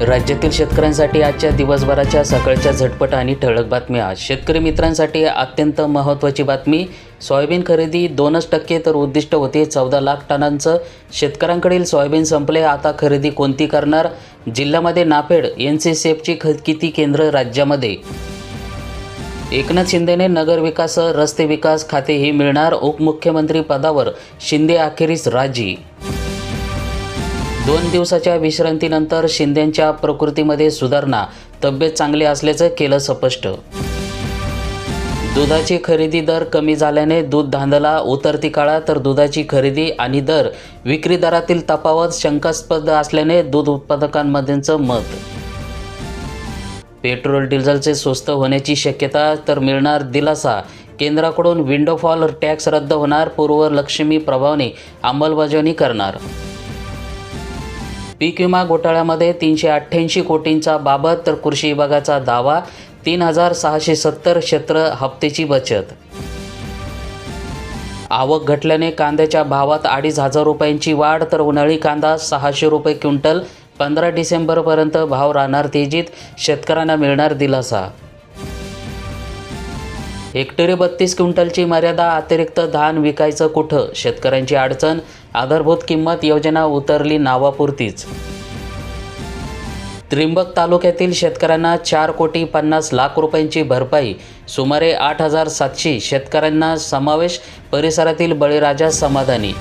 राज्यातील शेतकऱ्यांसाठी आजच्या दिवसभराच्या सकाळच्या झटपट आणि ठळक बातम्या. शेतकरी मित्रांसाठी अत्यंत महत्त्वाची बातमी. सोयाबीन खरेदी दोनच टक्के तर उद्दिष्ट होते चौदा लाख टनांचं. शेतकऱ्यांकडील सोयाबीन संपले आता खरेदी कोणती करणार? जिल्ह्यामध्ये नाफेड एन सी सी एफची ख किती केंद्र राज्यामध्ये? एकनाथ शिंदेने नगरविकास रस्ते विकास खातेही मिळणार उपमुख्यमंत्री पदावर. शिंदे अखेरीस राजी. दोन दिवसाच्या विश्रांतीनंतर शिंदेंच्या प्रकृतीमध्ये सुधारणा तब्येत चांगली असल्याचं केलं स्पष्ट. दुधाची खरेदी दर कमी झाल्याने दूध धांदला उतरती काळा तर दुधाची खरेदी आणि दर विक्री दरातील तफावत शंकास्पद असल्याने दूध उत्पादकांमध्येचं मत. पेट्रोल डिझेलचे स्वस्त होण्याची शक्यता तर मिळणार दिलासा. केंद्राकडून विंडोफॉल टॅक्स रद्द होणार पूर्व लक्ष्मी प्रभावाने अंमलबजावणी करणार. पीक विमा घोटाळ्यामध्ये तीनशे अठ्ठ्याऐंशी कोटींचा बाबत तर कृषी विभागाचा दावा तीन हजार सहाशे सत्तर क्षेत्र हप्त्याची बचत. आवक घटल्याने कांद्याच्या भावात अडीच हजार रुपयांची वाढ तर उन्हाळी कांदा सहाशे रुपये क्विंटल पंधरा डिसेंबरपर्यंत भाव राहणार तेजीत शेतकऱ्यांना मिळणार दिलासा. हेक्टरी बत्तीस क्विंटलची मर्यादा अतिरिक्त धान विकायचं कुठं? शेतकऱ्यांची अडचण आधारभूत किंमत योजना उतरली नावापुरतीच. त्रिंबक तालुक्यातील शेतकऱ्यांना चार कोटी पन्नास लाख रुपयांची भरपाई सुमारे आठ हजार सातशे शेतकऱ्यांना समावेश परिसरातील बळीराजा समाधानी.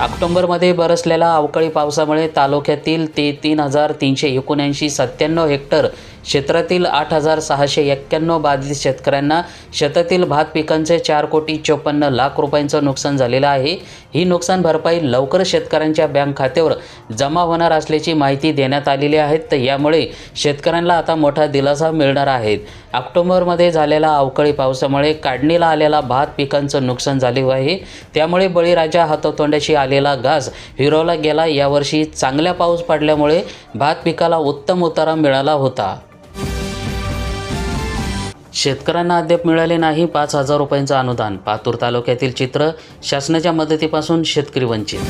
ऑक्टोंबरमध्ये बरसलेल्या अवकाळी पावसामुळे तालुक्यातील ते तीन हजार तीनशे एकोणऐंशी सत्त्याण्णव हेक्टर क्षेत्रातील आठ हजार सहाशे एक्क्याण्णव बाधित शेतकऱ्यांना शेतातील भात पिकांचे चार कोटी चोपन्न लाख रुपयांचं नुकसान झालेलं आहे. ही नुकसान भरपाई लवकर शेतकऱ्यांच्या बँक खात्यावर जमा होणार असल्याची माहिती देण्यात आलेली आहे. तर यामुळे शेतकऱ्यांना आता मोठा दिलासा मिळणार आहे. ऑक्टोबरमध्ये झालेल्या अवकाळी पावसामुळे काढणीला आलेला भात पिकांचं नुकसान झाले आहे. त्यामुळे बळीराजा हातोतोंड्याशी आलेला घास हिरवला गेला. यावर्षी चांगला पाऊस पडल्यामुळे भात पिकाला उत्तम उतारा मिळाला होता. शेतकऱ्यांना अद्याप मिळाले नाही पाच हजार रुपयांचं अनुदान. पातूर तालुक्यातील चित्र शासनाच्या मदतीपासून शेतकरी वंचित.